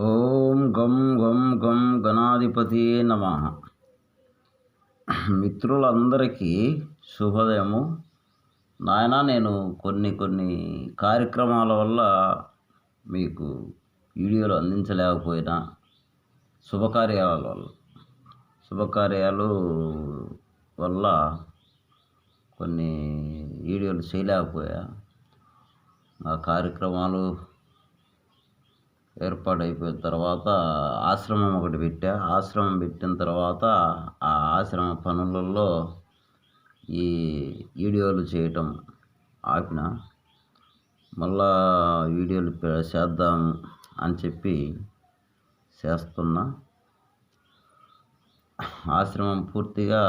ఓం గం గం గం గణాధిపతి నమ. మిత్రులందరికీ శుభోదయము. నాయన నేను కొన్ని కొన్ని కార్యక్రమాల వల్ల మీకు వీడియోలు అందించలేకపోయినా శుభకార్యాల వల్ల. శుభకార్యాలు వల్ల కొన్ని వీడియోలు చేయలేకపోయా. ఆ కార్యక్రమాలు ఏర్పాటైపోయిన తర్వాత ఆశ్రమం ఒకటి పెట్టా. ఆశ్రమం పెట్టిన తర్వాత ఆ ఆశ్రమ పనులలో ఈ వీడియోలు చేయటం ఆపిన. మళ్ళా వీడియోలు చేద్దాం అని చెప్పి చేస్తున్నా. ఆశ్రమం పూర్తిగా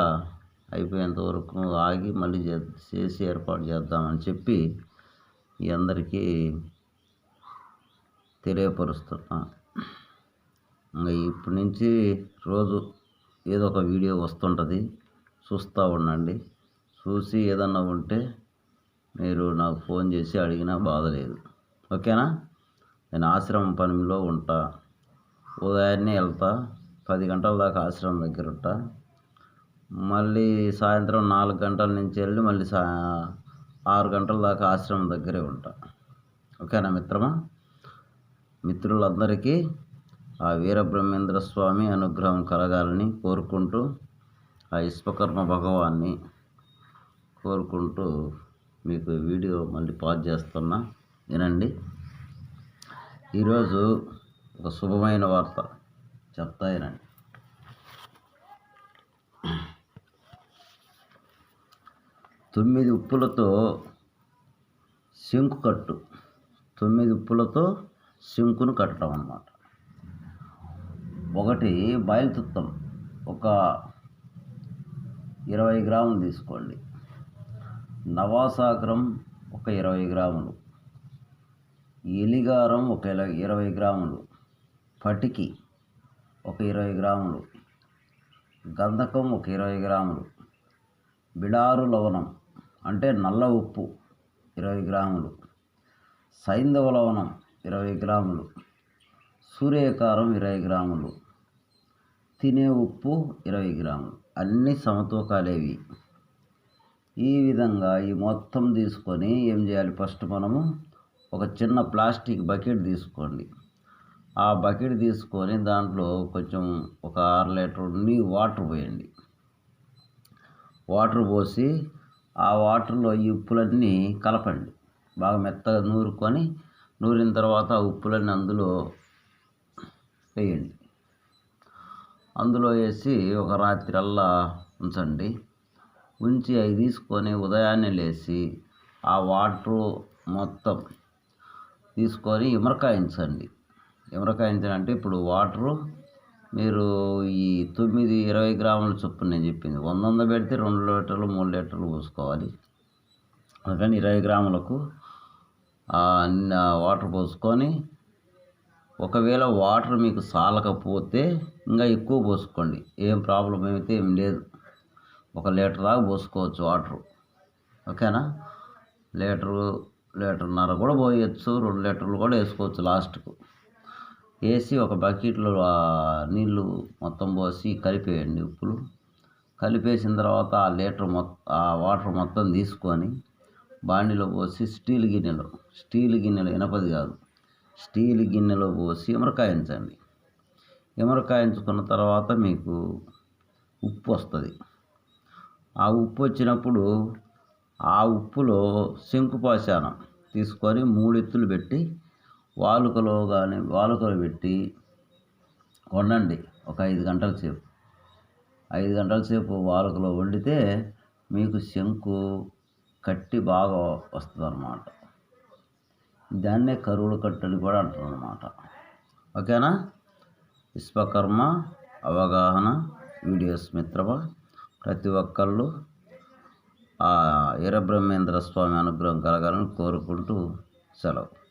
అయిపోయేంత వరకు ఆగి మళ్ళీ చేసి ఏర్పాటు చేద్దామని చెప్పి ఈ అందరికీ తెలియపరుస్తున్నా. ఇంకా ఇప్పటి నుంచి రోజు ఏదో ఒక వీడియో వస్తుంటుంది. చూస్తూ ఉండండి. చూసి ఏదన్నా ఉంటే మీరు నాకు ఫోన్ చేసి అడిగినా బాధ లేదు. ఓకేనా? నేను ఆశ్రమం పనిలో ఉంటా. ఉదయాన్నే వెళ్తా పది గంటల దాకా ఆశ్రమం దగ్గర ఉంటా. మళ్ళీ సాయంత్రం నాలుగు గంటల నుంచి వెళ్ళి మళ్ళీ సా ఆరు గంటల దాకా ఆశ్రమం దగ్గరే ఉంటా. ఓకేనా మిత్రమా? మిత్రులందరికీ ఆ వీరబ్రహ్మేంద్ర స్వామి అనుగ్రహం కలగాలని కోరుకుంటూ ఆ విశ్వకర్మ భగవాన్ని కోరుకుంటూ మీకు వీడియో మళ్ళీ పాజ్ చేస్తున్నా. వినండి. ఈరోజు ఒక శుభమైన వార్త చెప్తా వినండి. తొమ్మిది ఉప్పులతో శంకు కట్టు. తొమ్మిది ఉప్పులతో శంకును కట్టడం అన్నమాట. ఒకటి బయలుతుత్తం ఒక ఇరవై గ్రాములు తీసుకోండి. నవాసాగ్రం ఒక ఇరవై గ్రాములు. ఎలిగారం ఒక ఇరవై గ్రాములు. పటికి ఒక ఇరవై గ్రాములు. గంధకం ఒక ఇరవై గ్రాములు. బిడారు లవణం అంటే నల్ల ఉప్పు ఇరవై గ్రాములు. సైంధవ లవణం ఇరవై గ్రాములు. సూర్యకారం ఇరవై గ్రాములు. తినే ఉప్పు ఇరవై గ్రాములు. అన్నీ సమతూకాలేవి. ఈ విధంగా ఈ మొత్తం తీసుకొని ఏం చేయాలి ఫస్ట్ మనము? ఒక చిన్న ప్లాస్టిక్ బకెట్ తీసుకోండి. ఆ బకెట్ తీసుకొని దాంట్లో కొంచెం ఒక ఆరు లీటర్ నీ వాటర్ పోయండి. వాటర్ పోసి ఆ వాటర్లో ఈ ఉప్పులన్నీ కలపండి. బాగా మెత్తగా నూరుకొని నూరిన తర్వాత ఉప్పులన్నీ అందులో వేయండి. అందులో వేసి ఒక రాత్రల్లా ఉంచండి. ఉంచి అవి తీసుకొని ఉదయాన్నే లేచి ఆ వాటరు మొత్తం తీసుకొని ఇమరకాయించండి ఇమరకాయించాలంటే ఇప్పుడు వాటరు మీరు ఈ తొమ్మిది ఇరవై గ్రాముల చొప్పున నేను చెప్పింది. వంద వంద పెడితే రెండు లీటర్లు మూడు లీటర్లు పోసుకోవాలి. అందుకని ఇరవై గ్రాములకు అన్ని వాటర్ పోసుకొని ఒకవేళ వాటర్ మీకు సాలకపోతే ఇంకా ఎక్కువ పోసుకోండి. ఏం ప్రాబ్లం అయితే ఏం లేదు. ఒక లీటర్ దాకా పోసుకోవచ్చు వాటర్. ఓకేనా? లీటరు లీటర్న్నర కూడా పోయచ్చు. రెండు లీటర్లు కూడా వేసుకోవచ్చు లాస్ట్కు. వేసి ఒక బకెట్లో నీళ్ళు మొత్తం పోసి కలిపేయండి ఉప్పులు. కలిపేసిన తర్వాత ఆ లీటర్ మొత్తం ఆ వాటర్ మొత్తం తీసుకొని బాండిలో పోసి స్టీల్ గిన్నెలో స్టీల్ గిన్నెలో ఇనపది కాదు. స్టీల్ గిన్నెలో పోసి ఇమరకాయించండి ఇమరకాయించుకున్న తర్వాత మీకు ఉప్పు వస్తుంది. ఆ ఉప్పు వచ్చినప్పుడు ఆ ఉప్పులో శంకుపాశానం తీసుకొని మూడెత్తులు పెట్టి వాలుకలో కానీ వాలుకలో పెట్టి వండండి ఒక ఐదు గంటల సేపు. ఐదు గంటల సేపు వాలుకలో వండితే మీకు శంకు కట్టి బాగా వస్తుంది అన్నమాట దాన్నే కరువుల కట్టని కూడా అంటారు ఓకేనా? విశ్వకర్మ అవగాహన వీడియోస్ మిత్రమా? ప్రతి ఒక్కళ్ళు ఆ వీరబ్రహ్మేంద్ర స్వామి అనుగ్రహం కలగాలని కోరుకుంటూ సెలవు.